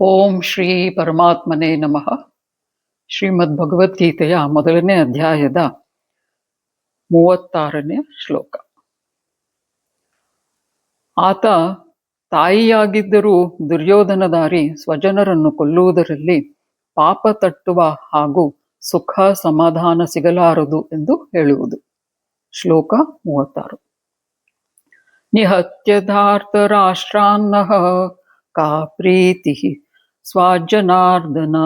ಓಂ ಶ್ರೀ ಪರಮಾತ್ಮನೇ ನಮಃ. ಶ್ರೀಮದ್ ಭಗವದ್ಗೀತೆಯ ಮೊದಲನೇ ಅಧ್ಯಾಯದ ಮೂವತ್ತಾರನೇ ಶ್ಲೋಕ. ಆತ ತಾಯಿಯಾಗಿದ್ದರೂ ದುರ್ಯೋಧನದಾರಿ ಸ್ವಜನರನ್ನು ಕೊಲ್ಲುವುದರಲ್ಲಿ ಪಾಪ ತಟ್ಟುವ ಹಾಗೂ ಸುಖ ಸಮಾಧಾನ ಸಿಗಲಾರದು ಎಂದು ಹೇಳುವುದು. ಶ್ಲೋಕ ಮೂವತ್ತಾರು. ನಿಹತ್ಯಧಾರ್ಥ ರಾಷ್ಟ್ರಾನ್ನ ಕಾ ಪ್ರೀತಿ ಸ್ವಾಜನಾರ್ದನ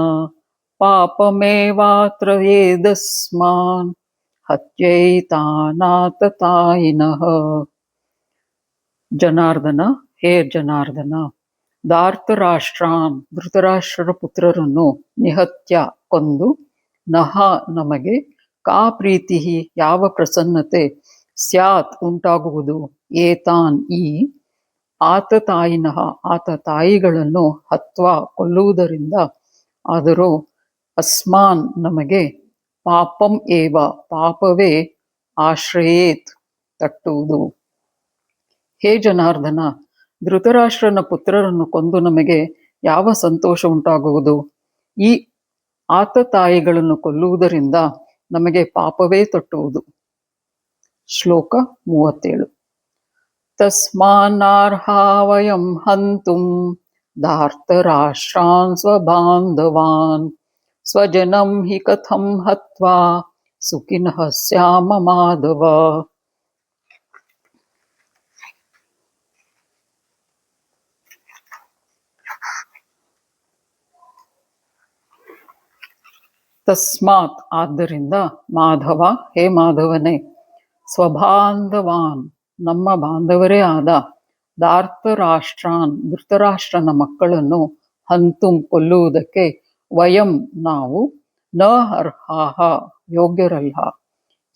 ಪಾಪಮೇವಾತ್ರ ಯೇದಸ್ಮಾನ್ ಹತ್ಯೈತಾನಾತತಾಯಿನಃ ಜನಾರ್ದನ, ಹೇ ಜನಾರ್ದನ, ಧಾರ್ತರಾಷ್ಟ್ರಾನ್, ಧೃತರಾಷ್ಟ್ರರ ಪುತ್ರರನ್ನು ನಿಹತ್ಯ ಕೊಂದು ನಹ ನಮಗೆ ಕಾ ಪ್ರೀತಿ ಯಾವ ಪ್ರಸನ್ನತೆ ಸ್ಯಾತ್ ಉಂಟಾಗುವುದು ಏತಾನ್ ಈ ಆತ ತಾಯಿನಃ ಆತ ತಾಯಿಗಳನ್ನು ಹತ್ವ ಕೊಲ್ಲುವುದರಿಂದ ಆದರೂ ಅಸ್ಮಾನ್ ನಮಗೆ ಪಾಪಂ ಏವ, ಪಾಪವೇ ಆಶ್ರಯೇತ್ ತಟ್ಟುವುದು. ಹೇ ಜನಾರ್ದನ, ಧೃತರಾಷ್ಟ್ರನ ಪುತ್ರರನ್ನು ಕೊಂದು ನಮಗೆ ಯಾವ ಸಂತೋಷ ಉಂಟಾಗುವುದು? ಈ ಆತ ತಾಯಿಗಳನ್ನು ಕೊಲ್ಲುವುದರಿಂದ ನಮಗೆ ಪಾಪವೇ ತಟ್ಟುವುದು. ಶ್ಲೋಕ ಮೂವತ್ತೇಳು. ತಸ್ಮಾನ್ನಾರ್ಹಾ ವಯಂ ಹಂತುಂ ಧಾರ್ತರಾಷ್ಟ್ರಾನ್ ಸ್ವಬಾಂಧವಾನ್ ಸ್ವಜನಂ ಹಿ ಕಥಂ ಹತ್ವಾ ಸುಖಿನಃ ಸ್ಯಾಮ ಮಾಧವ ತಸ್ಮಾತ್ ಆದ್ದರಿಂದ ಮಾಧವ ಹೇ ಮಾಧವನೇ ಸ್ವಬಾಂಧವಾನ್ ನಮ್ಮ ಬಾಂಧವರೇ ಆದ ಧಾರ್ತರಾಷ್ಟ್ರಾನ್ ಧೃತರಾಷ್ಟ್ರನ ಮಕ್ಕಳನ್ನು ಹಂತುಂ ಕೊಲ್ಲುವುದಕ್ಕೆ ವಯಂ ನಾವು ನ ಅರ್ಹಾಹ ಯೋಗ್ಯರಲ್ಲ.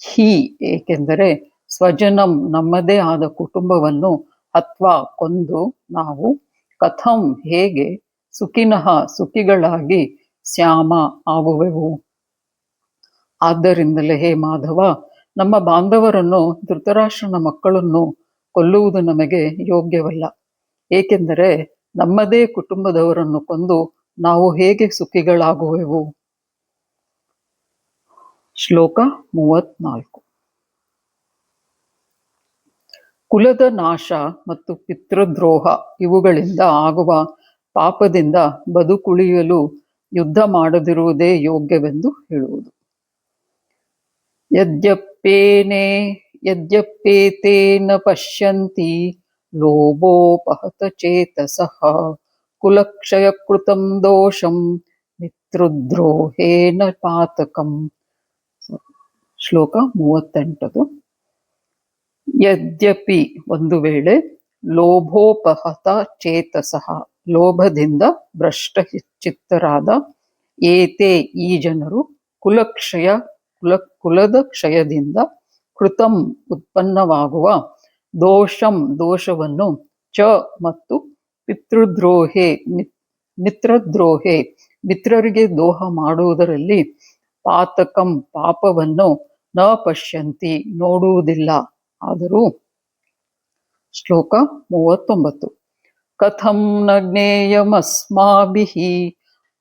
ಹಿ ಏಕೆಂದರೆ ಸ್ವಜನಂ ನಮ್ಮದೇ ಆದ ಕುಟುಂಬವನ್ನು ಅಥವಾ ಕೊಂದು ನಾವು ಕಥಂ ಹೇಗೆ ಸುಖಿನಃ ಸುಖಿಗಳಾಗಿ ಶ್ಯಾಮ ಆಗುವೆವು. ಆದ್ದರಿಂದಲೇ ಹೇ ಮಾಧವ ನಮ್ಮ ಬಾಂಧವರನ್ನು, ಧೃತರಾಷ್ಟ್ರನ ಮಕ್ಕಳನ್ನು ಕೊಲ್ಲುವುದು ನಮಗೆ ಯೋಗ್ಯವಲ್ಲ. ಏಕೆಂದರೆ ನಮ್ಮದೇ ಕುಟುಂಬದವರನ್ನು ಕೊಂದು ನಾವು ಹೇಗೆ ಸುಖಿಗಳಾಗುವೆವು? ಶ್ಲೋಕ ಮೂವತ್ನಾಲ್ಕು. ಕುಲದ ನಾಶ ಮತ್ತು ಪಿತೃದ್ರೋಹ ಇವುಗಳಿಂದ ಆಗುವ ಪಾಪದಿಂದ ಬದುಕುಳಿಯಲು ಯುದ್ಧ ಮಾಡದಿರುವುದೇ ಯೋಗ್ಯವೆಂದು ಹೇಳುವುದು. ಯದ್ಯಪ್ಪೇನೆ ಯದ್ಯಪ್ಪೇತೇನ ಪಶ್ಯಂತಿ ಲೋಭೋಪಹತ ಚೇತಸಃ ಕುಲಕ್ಷಯಕೃತಂ ದೋಷಂ ಮಿತೃದ್ರೋಹೇನ ಪಾತಕಂ ಶ್ಲೋಕ ಮೂವತ್ತೆಂಟದು ಯದ್ಯಪಿ ಒಂದು ವೇಳೆ ಲೋಭೋಪಹತ ಚೇತಸಃ ಲೋಭದಿಂದ ಭ್ರಷ್ಟ ಚಿತ್ತರಾದ ಏತೆ ಈ ಜನರು ಕುಲಕ್ಷಯ ಕುಲ ಕುಲದ ಕ್ಷಯದಿಂದ ಕೃತಂ ಉತ್ಪನ್ನವಾಗುವ ದೋಷಂ ದೋಷವನ್ನು ಚ ಮತ್ತು ಪಿತೃದ್ರೋಹೆ ಮಿತ್ರದ್ರೋಹೆ ಮಿತ್ರರಿಗೆ ದೋಹ ಮಾಡುವುದರಲ್ಲಿ ಪಾತಕಂ ಪಾಪವನ್ನು ನ ಪಶ್ಯಂತಿ ನೋಡುವುದಿಲ್ಲ. ಆದರೂ ಶ್ಲೋಕ ಮೂವತ್ತೊಂಬತ್ತು. ಕಥಂ ನ ಜ್ಞೇಯಮಸ್ಮಾಭಿ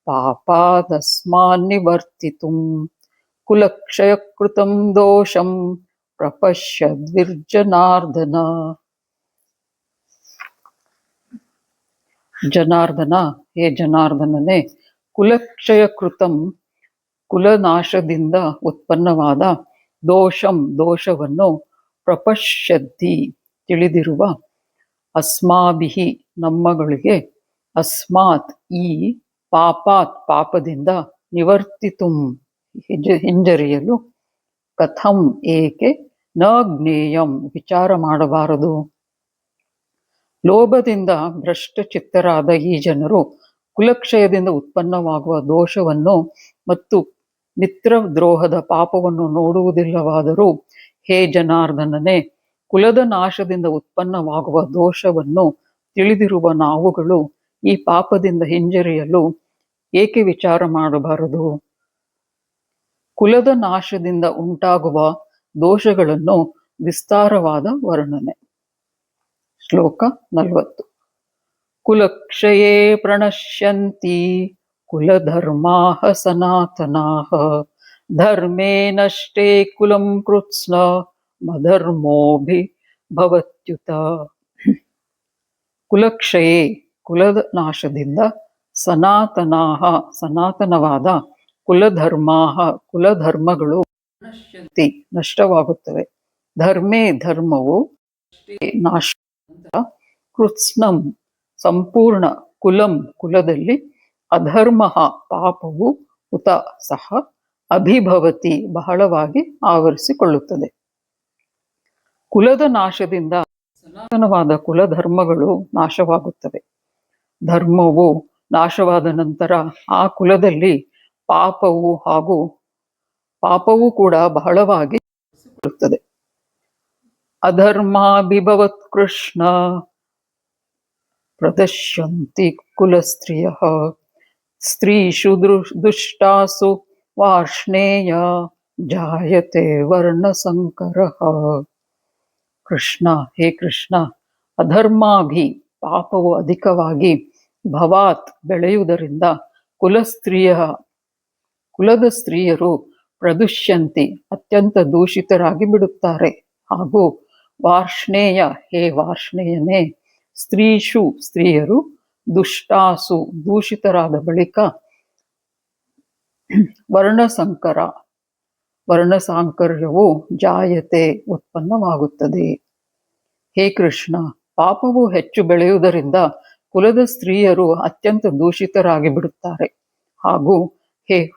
ಪಾಪಾದಸ್ಮಾನ್ ನಿವರ್ತಿತುಂ ಕುಲಕ್ಷಯಕೃತಂ ದೋಷಂ ಪ್ರಪಶ್ಯದ್ವಿರ್ಜನಾರ್ದನ. ಜನಾರ್ದನ, ಹೇ ಜನಾರ್ದನನೇ, ಕುಲಕ್ಷಯಕೃತಂ ಕುಲನಾಶದಿಂದ ಉತ್ಪನ್ನವಾದ ದೋಷಂ ದೋಷವನ್ನು ಪ್ರಪಶ್ಯದ್ದಿ ತಿಳಿದಿರುವ ಅಸ್ಮಾಭಿಹಿ ನಮ್ಮಗಳಿಗೆ ಅಸ್ಮಾತ್ ಈ ಪಾಪಾತ್ ಪಾಪದಿಂದ ನಿವರ್ತಿತುಂ. ಹಿಂಜರಿಯಲು ಕಥಂ ಏಕೆ ನ ಜ್ಞೇಯಂ ವಿಚಾರ ಮಾಡಬಾರದು. ಲೋಭದಿಂದ ಭ್ರಷ್ಟ ಚಿತ್ತರಾದ ಈ ಜನರು ಕುಲಕ್ಷಯದಿಂದ ಉತ್ಪನ್ನವಾಗುವ ದೋಷವನ್ನು ಮತ್ತು ಮಿತ್ರ ದ್ರೋಹದ ಪಾಪವನ್ನು ನೋಡುವುದಿಲ್ಲವಾದರೂ ಹೇ ಜನಾರ್ದನನೇ, ಕುಲದ ನಾಶದಿಂದ ಉತ್ಪನ್ನವಾಗುವ ದೋಷವನ್ನು ತಿಳಿದಿರುವ ನಾವುಗಳು ಈ ಪಾಪದಿಂದ ಹಿಂಜರಿಯಲು ಏಕೆ ವಿಚಾರ ಮಾಡಬಾರದು? ಕುಲದ ನಾಶದಿಂದ ಉಂಟಾಗುವ ದೋಷಗಳನ್ನು ವಿಸ್ತಾರವಾದ ವರ್ಣನೆ. ಶ್ಲೋಕ ನಲವತ್ತು. ಕುಲಕ್ಷಯೇ ಪ್ರಣಶ್ಯಂತಿ ಕುಲಧರ್ಮಾಃ ಸನಾತನಾ ಧರ್ಮೇ ನಷ್ಟೇ ಕುಲಂ ಕೃತ್ಸ್ನ ಮಧರ್ಮೋಭಿ ಭವತ್ಯುತ. ಕುಲಕ್ಷಯೇ ಕುಲದ ನಾಶದಿಂದ ಸನಾತನಾಹ, ಸನಾತನವಾದ ಕುಲಧರ್ಮಾಹ ಕುಲಧರ್ಮಗಳು ನಶ್ಯಂತಿ. ನಷ್ಟವಾಗುತ್ತವೆ. ಧರ್ಮೇ ಧರ್ಮವು ನಾಶ ಕೃತ್ಸ್ನಂ ಸಂಪೂರ್ಣ ಕುಲಂ ಕುಲದಲ್ಲಿ ಅಧರ್ಮ ಪಾಪವು ಉತ ಸಹ ಅಭಿಭವತಿ ಬಹಳವಾಗಿ ಆವರಿಸಿಕೊಳ್ಳುತ್ತದೆ. ಕುಲದ ನಾಶದಿಂದ ಸನಾತನವಾದ ಕುಲಧರ್ಮಗಳು ನಾಶವಾಗುತ್ತವೆ. ಧರ್ಮವು ನಾಶವಾದ ನಂತರ ಆ ಕುಲದಲ್ಲಿ ಪಾಪವು ಹಾಗೂ ಪಾಪವು ಕೂಡ ಬಹಳವಾಗಿ ಆವರಿಸಿಕೊಳ್ಳುತ್ತದೆ ಅಧರ್ಮಾಭಿಭವತ್ ಕೃಷ್ಣ ಪ್ರದಶ್ಯಂತಿ ಕುಲಸ್ತ್ರೀಯ ಸ್ತ್ರೀಷು ದುಷ್ಟಾಸು ವಾರ್ಷ್ಣೇಯ ಜಾಯತೆ ವರ್ಣಸಂಕರ. ಕೃಷ್ಣ, ಹೇ ಕೃಷ್ಣ, ಅಧರ್ಮಾಭಿ ಪಾಪವು ಅಧಿಕವಾಗಿ ಭವಾತ್ ಬೆಳೆಯುವುದರಿಂದ ಕುಲಸ್ತ್ರೀಯ ಕುಲದ ಸ್ತ್ರೀಯರು ಪ್ರದುಷ್ಯಂತಿ ಅತ್ಯಂತ ದೂಷಿತರಾಗಿ ಬಿಡುತ್ತಾರೆ. ಹಾಗೂ ವಾರ್ಷ್ಣೇಯ, ಹೇ ವಾರ್ಷ್ಣೇಯನೇ ಸ್ತ್ರೀಷು ಸ್ತ್ರೀಯರು ದುಷ್ಟಾಸು ದೂಷಿತರಾದ ಬಳಿಕ ವರ್ಣಸಂಕರ, ವರ್ಣಸಾಂಕರ್ಯವು ಜಾಯತೆ ಉತ್ಪನ್ನವಾಗುತ್ತದೆ. ಹೇ ಕೃಷ್ಣ, ಪಾಪವು ಹೆಚ್ಚು ಬೆಳೆಯುವುದರಿಂದ ಕುಲದ ಸ್ತ್ರೀಯರು ಅತ್ಯಂತ ದೂಷಿತರಾಗಿ ಬಿಡುತ್ತಾರೆ. ಹಾಗೂ ಹೇ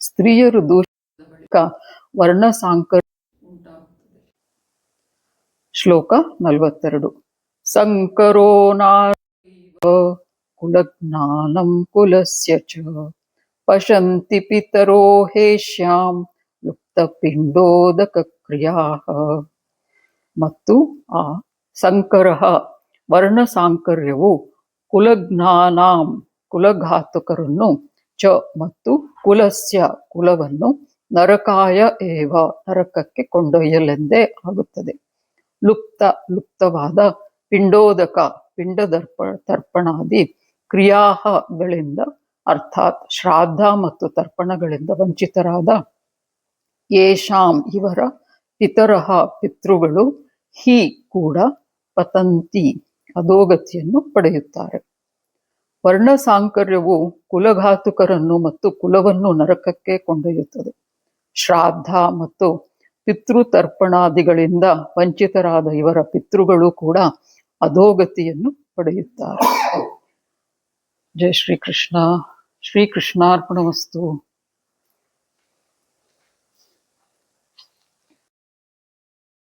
ಸ್ತ್ರೀಯರು ದೂಷಿತ ಬಳಿಕ ವರ್ಣ ವರ್ಣಸಾಂಕರ್ಯ ಉಂಟಾಗುತ್ತದೆ. ಶ್ಲೋಕ ನಲವತ್ತೆರಡು. ಸಂಕರೋ ಕುಲಜ್ಞಾನಂ ಕುಲಸ್ಯ ಚ. ಪಶಂತಿ ಪಿತರೋ ಹೇಷ್ಯಾಂ ಲುಪ್ತಪಿಂಡೋದಕ ಕ್ರಿಯಾ ಮತ್ತು ಆ ಸಂಕರ ವರ್ಣ ಸಾಂಕರ್ಯವು ಕುಲಜ್ಞಾನಾಂ ಕುಲಘಾತಕರನ್ನು ಚ ಮತ್ತು ಕುಲಸ್ಯ ಕುಲವನ್ನು ನರಕಾಯ ಏವ ನರಕಕ್ಕೆ ಕೊಂಡೊಯ್ಯಲೆಂದೇ ಆಗುತ್ತದೆ. ಲುಪ್ತ, ಲುಪ್ತವಾದ ಪಿಂಡೋದಕ, ಪಿಂಡದರ್ಪ, ತರ್ಪಣಾದಿ ಕ್ರಿಯಾಹಗಳಿಂದ ಅರ್ಥಾತ್ ಶ್ರಾದ್ದ ಮತ್ತು ತರ್ಪಣಗಳಿಂದ ವಂಚಿತರಾದ ಯೇಷಾಂ ಇವರ ಪಿತರಹ ಪಿತೃಗಳು ಹಿ ಕೂಡ ಪತಂತಿ ಅಧೋಗತಿಯನ್ನು ಪಡೆಯುತ್ತಾರೆ. ವರ್ಣಸಾಂಕರ್ಯವು ಕುಲಘಾತುಕರನ್ನು ಮತ್ತು ಕುಲವನ್ನು ನರಕಕ್ಕೆ ಕೊಂಡೊಯ್ಯುತ್ತದೆ. ಶ್ರಾದ್ದ ಮತ್ತು ಪಿತೃತರ್ಪಣಾದಿಗಳಿಂದ ವಂಚಿತರಾದ ಇವರ ಪಿತೃಗಳು ಕೂಡ ಅಧೋಗತಿಯನ್ನು ಪಡೆಯುತ್ತಾರೆ. ಜಯ ಶ್ರೀಕೃಷ್ಣ. ಶ್ರೀಕೃಷ್ಣಾರ್ಪಣ ವಸ್ತು.